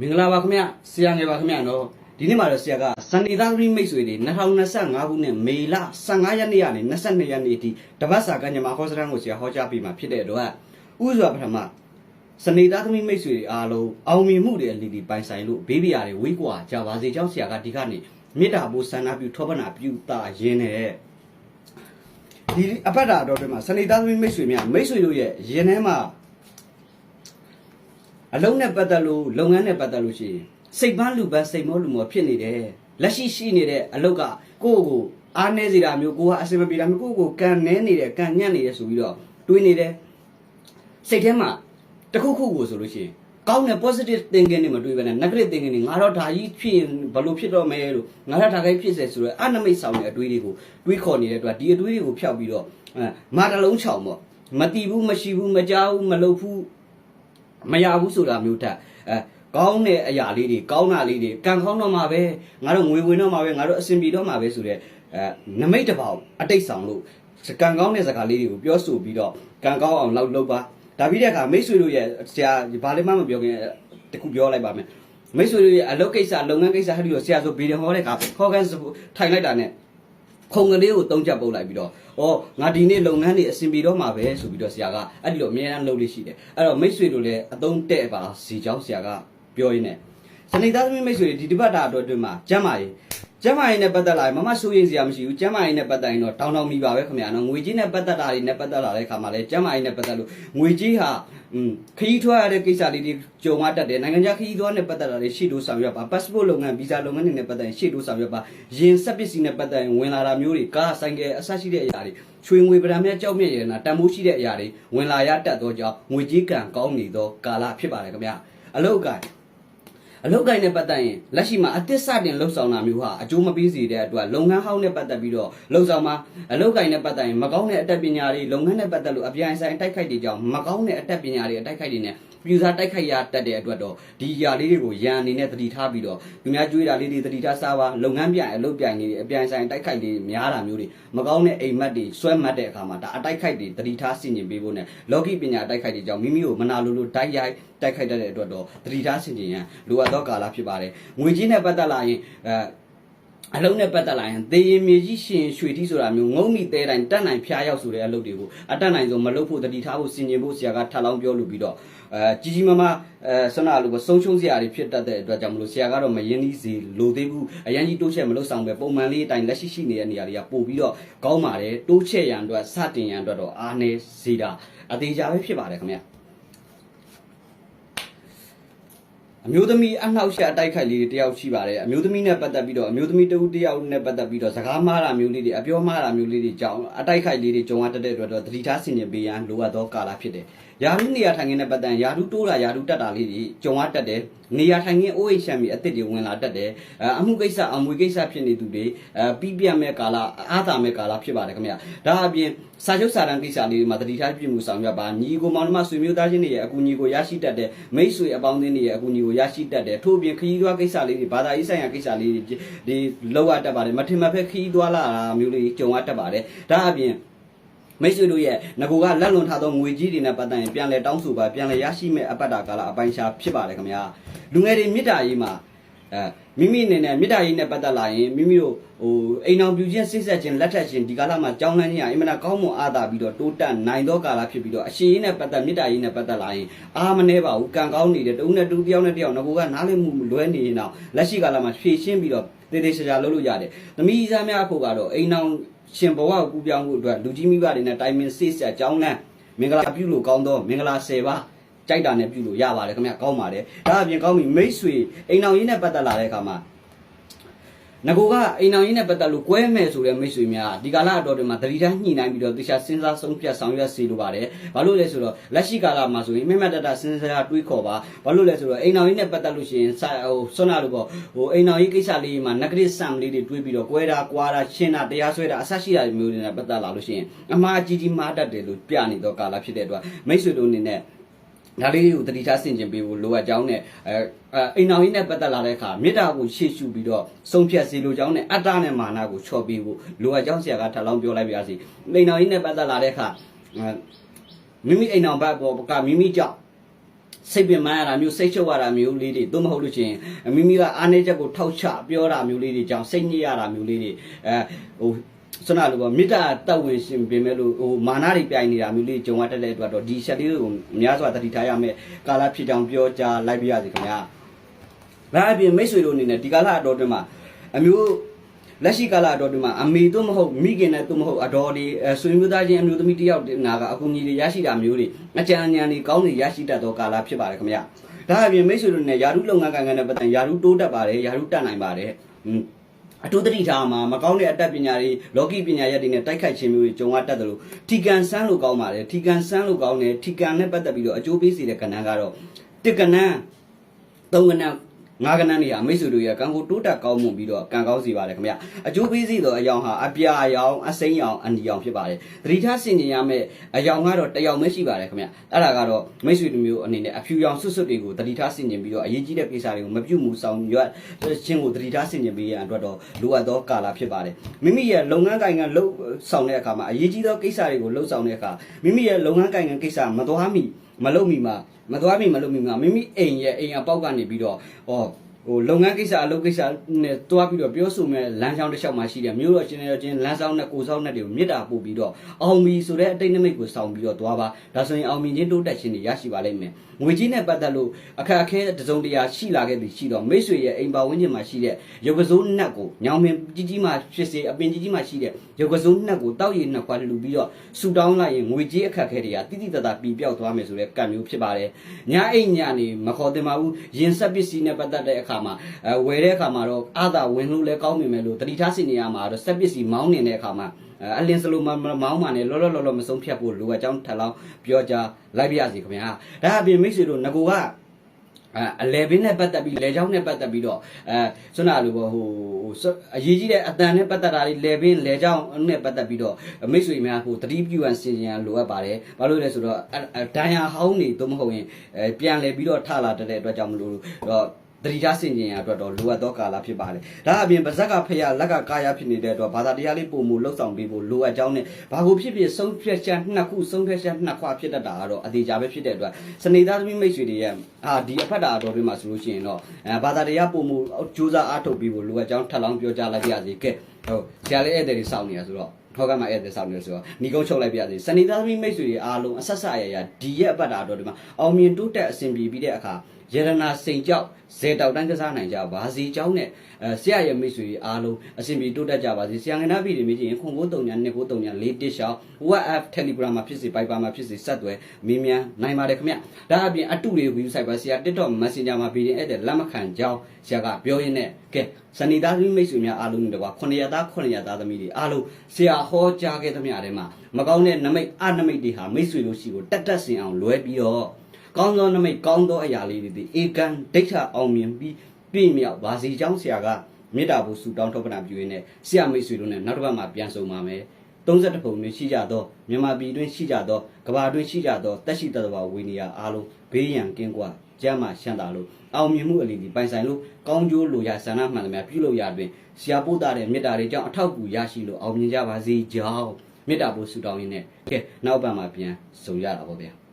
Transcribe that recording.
မင်္ဂလာပါခင်ဗျဆရာငယ်ပါခင်ဗျနော်ဒီနေ့မှာတော့ဆရာကစနေသားသမီးမိတ်ဆွေတွေ2025ခုနှစ်မေလ15ရက်နေ့ကနေ22ရက်နေ့အထိတပတ်စာကညမှာဟောစတန်းကိုဆရာဟောကြားပေးမှာဖြစ်တဲ့အတွက်ဥစွာပထမစနေသားသမီးမိတ်ဆွေတွေအားလုံးအောင်မြင်မှုတွေအလီလီပိုင်ဆိုင်လို့ဘေးပြာတွေဝေးကွာကြပါစေကြောင်းဆရာကဒီကနေ့မေတ္တာပို့ဆန္ဒပြုထောပနာပြုတာရင်းနဲ့ဒီအပတ်တာတော်တွေမှာစနေသားသမီးမိတ်ဆွေများမိတ်ဆွေတို့ရဲ့ရင်ထဲမှာ အလုံးနဲ့ပတ်သက်လို့လုပ်ငန်းနဲ့ပတ်သက်လို့ရှိရင်စိတ်ပန်းလူပန်းစိတ်မောလူမောဖြစ်နေတယ်လက်ရှိရှိနေတဲ့အလုပ်ကကိုယ့်ကိုအားနည်းစေတာမျိုးကိုကအစင်မပြေတာမျိုးကိုယ့်ကိုကန်နဲနေတယ်ကန်ညံ့နေတယ်ဆိုပြီးတော့တွေးနေတယ်စိတ်ထဲမှာတစ်ခုခုကိုဆိုလို့ရှိရင်ကောင်းတဲ့ positive thinking တွေမတွေးဘဲနဲ့ negative thinking တွေငါတော့ဒါကြီးဖြစ်ရင်ဘယ်လိုဖြစ်တော့မယ်လို့ငါတော့ဒါကြီးဖြစ်စေဆိုတော့အနမိတ်ဆောင်တဲ့အတွေးတွေကိုတွေးခေါ်နေတဲ့အတွက်ဒီအတွေးတွေကိုဖျောက်ပြီးတော့အဲမာတလုံးချောင်ပေါ့မတီးဘူးမရှိဘူးမကြောက်ဘူးမလုပ်ဘူး မရဘူးဆိုတာမျိုးတက်အဲကောင်းတဲ့အရာလေးတွေကောင်းတာလေးတွေကံကောင်းတော့မှာပဲငါတို့ငွေဝင်တော့မှာပဲငါတို့အဆင်ပြေတော့မှာပဲဆိုတဲ့အဲနမိတ်တစ်ပေါက်အတိတ်ဆောင်လို့ကံကောင်းတဲ့စကားလေးတွေကိုပြောဆိုပြီးတော့ကံကောင်းအောင်လောက်လုပ်ပါဒါပြီးတဲ့အခါမိတ်ဆွေတို့ရဲ့ဆရာဘာလည်းမမပြောခင်တခုပြောလိုက်ပါမယ်မိတ်ဆွေတို့ရဲ့အလုပ်ကိစ္စလုပ်ငန်းကိစ္စဟဲ့ဒီတော့ဆရာဆိုဗီဒီယိုဟောတဲ့အခါဟောကန်ထိုင်လိုက်တာနဲ့ ခုံကလေးကိုတုံးချက်ပုတ်လိုက်ပြီးတော့ဩငါဒီနေ့လုပ်ငန်းတွေအဆင်ပြေတော့မှာပဲဆိုပြီးတော့ဆရာကအဲ့ဒီလိုအများအားလုပ်လို့ရှိတယ်အဲ့တော့မိတ်ဆွေတို့လည်းအသုံးတဲ့ပါစီချောင်းဆရာကပြောရင်းနဲ့စနေသားသမီးမိတ်ဆွေတွေဒီဒီဘတ်တာအတွက်အတွင်းမှာကျမ်းမာရေး ကျမ်းမာရေးနဲ့ပတ်သက်လာရင်မမစိုးရိမ်စရာမရှိဘူးကျမ်းမာရေးနဲ့ပတ်သက်ရင်တော့တောင်းတောင်းမိပါပဲခင်ဗျာနော်ငွေကြီးနဲ့ပတ်သက်တာတွေနဲ့ပတ်သက်လာတဲ့အခါမှာလည်းကျမ်းမာရေးနဲ့ပတ်သက်လို့ငွေကြီးဟာอืมခရီးထွက်ရတဲ့ကိစ္စလေးတွေကြုံရတတ်တယ်နိုင်ငံခြားခရီးသွားနဲ့ပတ်သက်တာတွေရှေ့တိုးဆောင်ရွက်ပါ passport လုပ်ငန်း visa လုပ်ငန်းတွေနဲ့ပတ်သက်ရင်ရှေ့တိုးဆောင်ရွက်ပါရင်ဆက်ပစ္စည်းနဲ့ပတ်သက်ရင်ဝင်လာတာမျိုးတွေကားဆိုင်ကယ်အဆရှိတဲ့အရာတွေချွေငွေပဒံမြတ်ကြောက်မြတ်ရတနာတန်ဖိုးရှိတဲ့အရာတွေဝင်လာရတတ်သောကြောင့်ငွေကြီးကံကောင်းနေသောကာလဖြစ်ပါတယ်ခင်ဗျာအလုတ်က အလုပ်ကိုင်းနဲ့ပတ်သက်ရင်လက်ရှိမှာအသစ်စတင်လှုပ်ဆောင်တာမျိုးဟာအကျိုးမပေးစေတဲ့အတွက်လုပ်ငန်းဟောင်းနဲ့ပတ်သက်ပြီးတော့လှုပ်ဆောင်မှာအလုပ်ကိုင်းနဲ့ပတ်သက်ရင်မကောင်းတဲ့အတတ်ပညာတွေလုပ်ငန်းနဲ့ပတ်သက်လို့အပြိုင်ဆိုင်တိုက်ခိုက်တွေကြောင့်မကောင်းတဲ့အတတ်ပညာတွေအတိုက်ခိုက်တွေနဲ့ပြူစားတိုက်ခိုက်ရတတ်တဲ့အတွက်တော့ဒီຢာလေးတွေကိုရန်အနေနဲ့တတိထားပြီးတော့သူများကြွေးတာလေးတွေတတိထားစားပါလုပ်ငန်းပြိုင်အလုပ်ပြိုင်တွေအပြိုင်ဆိုင်တိုက်ခိုက်တွေများတာမျိုးတွေမကောင်းတဲ့အိမ်မက်တွေဆွဲမှတ်တဲ့အခါမှာဒါအတိုက်ခိုက်တွေတတိထားဆင်ကျင်ပေးဖို့နဲ့လောကီပညာတိုက်ခိုက်တွေကြောင့်မိမိကိုမနာလိုလိုတိုက်ရိုက်တိုက်ခိုက်တတ်တဲ့အတွက်တော့တတိထားဆင်ကျင်ရန်လိုအပ်သောကာလဖြစ်ပါတယ်ငွေကြီးနဲ့ပတ်သက်လာရင်အဲအလုံးနဲ့ပတ်သက်လာရင်သေရင်မြေကြီးရှင်ရွှေတိဆိုတာမျိုးငုံမိသေးတိုင်းတက်နိုင်ဖျားရောက်ဆိုတဲ့အလုပ်တွေကိုအတက်နိုင်ဆုံးမလုပ်ဖို့တတိထားဖို့စင်ကျင်ဖို့ဆရာကထပ်လောင်းပြောလို့ပြီးတော့အဲကြီးကြီးမားမားအဲဆွမ်းနာလို့ဆုံးရှုံးစရာတွေဖြစ်တတ်တဲ့အတွက်ကြောင့်မလို့ဆရာကတော့မယင်းသီးစီလိုသေးဘူးအရန်ကြီးတိုးချက်မလုပ်ဆောင်ပဲပုံမှန်လေးအတိုင်းလက်ရှိရှိနေတဲ့နေရာတွေကပို့ပြီးတော့ကောင်းပါတယ်တိုးချက်ရန်အတွက်စတင်ရန်အတွက်တော့အားနေစေတာအသေးချာပဲဖြစ်ပါတယ်ခင်ဗျာ အမျိုးသမီးအနှောက်အယှက်အတိုက်ခိုက်လေးတွေတယောက်ရှိပါတယ်အမျိုးသမီးနဲ့ပတ်သက်ပြီးတော့အမျိုးသမီးတဦးတယောက်နဲ့ပတ်သက်ပြီးတော့စကားမှားတာမျိုးလေးတွေအပြောမှားတာမျိုးလေးတွေကြောင့်အတိုက်ခိုက်လေးတွေကြုံရတတ်တဲ့အတွက်တော့သတိထားဆင်ခြင်ပေးရန်လိုအပ်သောကာလဖြစ်တယ်ယာရုနေရာထိုင်ခင်းနဲ့ပတ်သက်ရင်ယာရုတိုးတာယာရုတက်တာလေးတွေကြုံရတတ်တယ်နေရာထိုင်ခင်းအိုးအိမ်ရှမ်းပြီးအစ်စ်တွေဝင်လာတတ်တယ်အအမှုကိစ္စအမွေကိစ္စဖြစ်နေသူတွေအပြီးပြတ်မဲ့ကာလအားသာမဲ့ကာလဖြစ်ပါတယ်ခင်ဗျဒါအပြင်စာချုပ်စာတမ်းကိစ္စလေးတွေမှာသတိထားပြမှုဆောင်ရွက်ပါညီကိုမောင်နှမဆွေမျိုးသားချင်းတွေရဲ့အကူအညီကိုရရှိတတ်တဲ့မိတ်ဆွေအပေါင်းအသင်းတွေရဲ့အကူအညီကိုရရှိတတ်တယ်ထို့အပြင်ခရီးသွားကိစ္စလေးတွေဘာသာရေးဆိုင်ရာကိစ္စလေးတွေဒီလောက်ရတတ်ပါတယ်မထင်မှတ်ဖက်ခရီးသွားလာတာမျိုးလေးကြုံရတတ်ပါတယ်ဒါအပြင် မိတ်ဆွေတို့ရဲ့ငကိုကလက်လွန်ထားသောငွေကြီးတွေနဲ့ပတ်သက်ရင်ပြန်လဲတောင်းဆိုပါပြန်လဲရရှိမဲ့အပတ်တာကာလအပိုင်းခြားဖြစ်ပါတယ်ခင်ဗျာလူငယ်တွေမေတ္တာရေးမှာအဲ မိမိအနေနဲ့မေတ္တာရေးနဲ့ပတ်သက်လာရင်မိမိတို့ဟိုအိမ်အောင်ပြူချင်းစိတ်ဆက်ခြင်းလက်ထက်ခြင်းဒီကာလမှာကြောင်းလန်းခြင်းဟာအင်မနာကောင်းမွန်အားသာပြီးတော့တိုးတက်နိုင်သောကာလဖြစ်ပြီးတော့အရှိရေးနဲ့ပတ်သက်မေတ္တာရေးနဲ့ပတ်သက်လာရင်အားမနှဲပါဘူးကံကောင်းနေတယ်တဦးနဲ့တူတယောက်နဲ့တယောက်ငကိုကနားလည်မှုလွဲနေရင်တော့လက်ရှိကာလမှာဖြည့်ရှင်းပြီးတော့တေးသေးချာချာလုပ်လို့ရတယ်သမီးစားများဖို့ကတော့အိမ်အောင်ရှင်ဘဝကိုကူပြောင်းဖို့အတွက်လူကြီးမိဘတွေနဲ့တိုင်ပင်ဆေးဆက်ကြောင်းလန်းမင်္ဂလာပြုလို့ကောင်းသောမင်္ဂလာ10ပါး ကြိုက်တာနဲ့ပြုလို့ရပါတယ်ခင်ဗျကောင်းပါတယ်ဒါအပြင်ကောင်းပြီမိတ်ဆွေအိမ်အောင်ရင်းနဲ့ပတ်သက်လာတဲ့အခါမှာငကိုကအိမ်အောင်ရင်းနဲ့ပတ်သက်လို့ကွဲမဲ့ဆိုတဲ့မိတ်ဆွေများဒီကာလအတော်တွေမှာတတိထားညှိနှိုင်းပြီးတော့တခြားစဉ်းစားဆုံးဖြတ်ဆောင်ရွက်စီလိုပါတယ်ဘာလို့လဲဆိုတော့လက်ရှိကာလမှာဆိုရင်မြတ်မြတ်တတစဉ်းစားတွေးခေါ်ပါဘာလို့လဲဆိုတော့အိမ်အောင်ရင်းနဲ့ပတ်သက်လို့ရှိရင်ဟိုဆွမ်းနာလို့ပေါ့ဟိုအိမ်အောင်ရင်းကိစ္စလေးမှာ negative sum လေးတွေတွေးပြီးတော့ကွဲတာကွာတာရှင်းတာတရားစွဲတာအဆရှိတာမျိုးတွေနဲ့ပတ်သက်လာလို့ရှိရင်အမှားကြီးကြီးမှားတတ်တယ်လို့ပြနေတော့ကာလဖြစ်တဲ့အတွက်မိတ်ဆွေတို့အနေနဲ့ ဒါလေးတွေကိုတတိထားဆင်ကျင်ပေးဖို့လိုအပ်ကြောင်းနဲ့အဲအိမ်အောင်ကြီးနဲ့ပတ်သက်လာတဲ့အခါမေတ္တာကိုရှေ့ရှုပြီးတော့ဆုံးဖြတ်စီလိုကြောင်းနဲ့အတ္တနဲ့မာနကိုချော့ပေးဖို့လိုအပ်ကြောင်းဆရာကထပ်လောင်းပြောလိုက်ပါစီအိမ်အောင်ကြီးနဲ့ပတ်သက်လာတဲ့အခါမိမိအိမ်အောင်ဘက်ပေါ်ကမိမိကြောင့်စိတ်ပင်ပန်းရတာမျိုးစိတ်ချုပ်ရတာမျိုးလေးတွေသို့မဟုတ်လို့ရှိရင်မိမိကအားနေချက်ကိုထောက်ချပြောတာမျိုးလေးတွေကြောင့်စိတ်ညစ်ရတာမျိုးလေးတွေအဲဟို စနလိုပေါ့မေတ္တာတက်ဝင်ရှင်ပြင်မဲ့လို့ဟိုမာနတွေပြိုင်နေတာမျိုးလေးကြုံရတတ်တဲ့အတွက်တော့ဒီချက်လေးကိုများစွာတတိထားရမယ်ကာလဖြစ်ကြောင်ပြောကြားလိုက်ပြရစီခင်ဗျာဒါအပြင်မိတ်ဆွေတို့အနေနဲ့ဒီကာလအတော်တွင်းမှာအမျိုးလက်ရှိကာလအတော်တွင်းမှာအမေတို့မဟုတ်မိခင်နဲ့တို့မဟုတ်အတော်တွေအဲဆွေမျိုးသားချင်းအမျိုးသမီးတယောက်နာကအကူအညီတွေရရှိတာမျိုးတွေအကြံဉာဏ်တွေကောင်းတွေရရှိတတ်သောကာလဖြစ်ပါတယ်ခင်ဗျာဒါအပြင်မိတ်ဆွေတို့နဲ့ယာရုလုပ်ငန်းကိုင်ငန်းနဲ့ပတ်သက်ယာရုတိုးတက်ပါတယ်ယာရုတက်နိုင်ပါတယ်อืม အထူးသတိထားမှာမကောင်းတဲ့အတတ်ပညာတွေလောကီပညာရပ်တွေနဲ့တိုက်ခိုက်ခြင်းမျိုးတွေကြုံရတတ်တယ်လို့ထီကန်ဆန်းလို့ကောင်းပါတယ်ထီကန်ဆန်းလို့ကောင်းတယ်ထီကန်နဲ့ပတ်သက်ပြီးတော့အကျိုးပေးစေတဲ့ကဏ္ဍကတော့တစ်ကဏ္ဍသုံးကဏ္ဍ ငါးကဏ္ဍတွေဟာမိတ်ဆွေတို့ရဲ့ကံကိုတိုးတက်ကောင်းမွန်ပြီးတော့ကံကောင်းစေပါတယ်ခင်ဗျအကျိုးပေးစေသောအယောင်ဟာအပြာရောင်အစိမ်းရောင်အနီရောင်ဖြစ်ပါတယ်သတိထားဆင်ခြင်ရမယ့်အယောင်ကတော့တစ်ယောင်ပဲရှိပါတယ်ခင်ဗျအဲ့ဒါကတော့မိတ်ဆွေတို့မျိုးအနေနဲ့အဖြူရောင်ဆွတ်ဆွတ်တွေကိုသတိထားဆင်ခြင်ပြီးတော့အရေးကြီးတဲ့ကိစ္စတွေကိုမပြုတ်မှုဆောင်ရွက်ခြင်းကိုသတိထားဆင်ခြင်ပေးရန်အတွက်တော့လိုအပ်သောကာလဖြစ်ပါတယ်မိမိရဲ့လုပ်ငန်းကိုင်ငံလှုပ်ဆောင်တဲ့အခါမှာအရေးကြီးသောကိစ္စတွေကိုလှုပ်ဆောင်တဲ့အခါမိမိရဲ့လုပ်ငန်းကိုင်ငံကိစ္စမသွားမီ မလုပ်မီမှာမသွားမီမလုပ်မီမှာမိမိအိမ်ရဲ့အိမ်အပေါက်ကနေပြီးတော့ဟော ဟိုလုပ်ငန်းကိစ္စအလုပ်ကိစ္စနဲ့တွားပြီးတော့ပြောဆိုမဲ့လမ်းကြောင်းတစ်လျှောက်မှာရှိတယ်မျိုးတော့ချင်းရချင်းလမ်းဆောင်နဲ့ကိုဆောင်နဲ့တွေကိုမြစ်တာပို့ပြီးတော့အောင်ပြီဆိုတဲ့အတိတ်နမိတ်ကိုဆောင်ပြီးတော့တွားပါဒါဆိုရင်အောင်မြင်ခြင်းတိုးတက်ခြင်းတွေရရှိပါလိမ့်မယ်ငွေကြီးနဲ့ပတ်သက်လို့အခက်အခဲတစုံတရာရှိလာခဲ့သည်ရှိတော့မိတ်ဆွေရဲ့အိမ်ပါဝင်းကျင်မှာရှိတဲ့ရုပ်ကစိုးနှက်ကိုညောင်ပင်ကြီးကြီးမှဖြစ်စေအပင်ကြီးကြီးမှရှိတဲ့ရုပ်ကစိုးနှက်ကိုတောက်ရည်နှစ်ခွာလူပြီးတော့ဆူတောင်းလိုက်ရင်ငွေကြီးအခက်အခဲတွေကတိတိတတ်တာပြီးပြောက်သွားမယ်ဆိုတဲ့ကံမျိုးဖြစ်ပါတယ်ညာအိမ်ညာနေမခေါ်တင်ပါဘူးရင်ဆက်ပစ္စည်းနဲ့ပတ်သက်တဲ့အခါမှာအဲဝယ်တဲ့အခါမှာတော့အာသာဝင်လို့လဲကောင်းပြီမယ်လို့တတိထားစင်နေရမှာတော့ဆက်ပစ္စည်းမောင်းနေတဲ့အခါမှာအဲအလင်းစလိုမမောင်းမှနဲ့လောလောလောလောမဆုံးဖြတ်ဖို့လိုအပ်ကြောင်းထပ်လောင်းပြောကြလိုက်ပြရစီခင်ဗျာဒါအပြင်မိတ်ဆွေတို့ငကိုကအဲအလဲဘင်းနဲ့ပတ်သက်ပြီးလဲချောင်းနဲ့ပတ်သက်ပြီးတော့အဲဆွမ်းနာလိုပေါ့ဟိုအရေးကြီးတဲ့အတန်နဲ့ပတ်သက်တာတွေလဲဘင်းလဲချောင်းနဲ့ပတ်သက်ပြီးတော့မိတ်ဆွေများဟိုတတိပြုရန်စင်ကြံလိုအပ်ပါတယ်ဘာလို့လဲဆိုတော့ဒိုင်ယာဟောင်းနေသို့မဟုတ်ရင်အဲပြန်လဲပြီးတော့ထလာတဲ့အတွက်ကြောင့်မလို့တော့ တတိထားစင်ကြင်ရအတွက်တော့လိုအပ်သောကာလဖြစ်ပါတယ်။ဒါအပြင်ပါဇက်ကဖရလက်ကကာယဖြစ်နေတဲ့အတွက်ဘာသာတရားလေးပုံမူလှုပ်ဆောင်ပေးဖို့လိုအပ်ကြောင်းနဲ့ဘာကိုဖြစ်ဖြစ်ဆုံးဖြတ်ချက်နှစ်ခုဆုံးဖြတ်ချက်နှစ်ခွဖြစ်တတ်တာကတော့အသေးချာပဲဖြစ်တဲ့အတွက်စနေသားသမီးမိတ်ဆွေတွေရဲ့အာဒီအဖက်တာအတော်တွေမှာဆိုလို့ရှိရင်တော့အဲဘာသာတရားပုံမူကြိုးစားအားထုတ်ပြီးဖို့လိုအပ်ကြောင်းထပ်လောင်းပြောကြားလိုက်ပါရစေ။ကဲဟုတ်ဆရာလေးဧည့်သည်တွေစောင့်နေရဆိုတော့ထောက်ကမှဧည့်သည်စောင့်နေဆိုတော့ညီကုန်းချုပ်လိုက်ပါရစေ။စနေသားသမီးမိတ်ဆွေတွေအားလုံးအဆက်ဆက်အရရဒီရဲ့အဖက်တာအတော်တွေမှာအောင်မြင်တိုးတက်အဆင်ပြေပြီးတဲ့အခါ ရတနာစိန်ကြောက်ဇေတောက်တိုင်းကစားနိုင်ကြပါစီเจ้าနဲ့အဲဆရာရဲ့မိတ်ဆွေအားလုံးအဆင်ပြေတိုးတက်ကြပါစေဆရာငနာပြည်တွေမြင်ချင်းခွန်ကိုတုံညာနှစ်ကိုတုံညာလေးတစ်ရှောင်း WhatsApp Telegram မှာဖြစ်စေ Viber မှာဖြစ်စေဆက်သွယ်မင်းမြန်နိုင်ပါတယ်ခင်ဗျဒါအပြင်အတုတွေ view site ပါဆရာ TikTok Messenger မှာဗီဒီယိုအဲ့တဲ့လက်မခံကြောင်းဆရာကပြောရင်းနဲ့ကဲစနေသားသမီးမိတ်ဆွေများအားလုံးနဲ့တကွာ900သား900သားသမီးတွေအားလုံးဆရာဟောကြားခဲ့သမျှထဲမှာမကောင်းတဲ့နမိတ်အနမိတ်တွေဟာမိတ်ဆွေတို့ရှိကိုတက်တက်ဆင်အောင်လွဲပြီးတော့ ကောင်းသောနမိတ်ကောင်းသောအရာလေးတွေဒီဧကန်ဒိဋ္ဌအောင်မြင်ပြီးပြည့်မြောက်ပါစီကြောင်းဆရာကမေတ္တာဖို့ဆုတောင်းထောက်ပံ့ပြုရင်းနဲ့ဆရာမိတ်ဆွေတို့နဲ့နောက်တစ်ပတ်မှာပြန်ဆုံပါမယ်32ပုံတွင်ရှိကြသောမြန်မာပြည်တွင်ရှိကြသောကမ္ဘာတွင်ရှိကြသောတက်ရှိတတဘာဝေနေရအားလုံးဘေးရန်ကင်းကွာကျမ်းမာရှမ်းသာလို့အောင်မြင်မှုအလီဒီပိုင်ဆိုင်လို့ကောင်းကျိုးလိုရာဆန္ဒမှန်သမျှပြုလုပ်ရာတွင်ဆရာပို့တာတဲ့မေတ္တာတွေကြောင့်အထောက်အကူရရှိလို့အောင်မြင်ကြပါစေကြောင်းမေတ္တာပို့ဆုတောင်းရင်းနဲ့ကဲနောက်ပတ်မှာပြန်ဆုံရတာပေါ့ဗျာ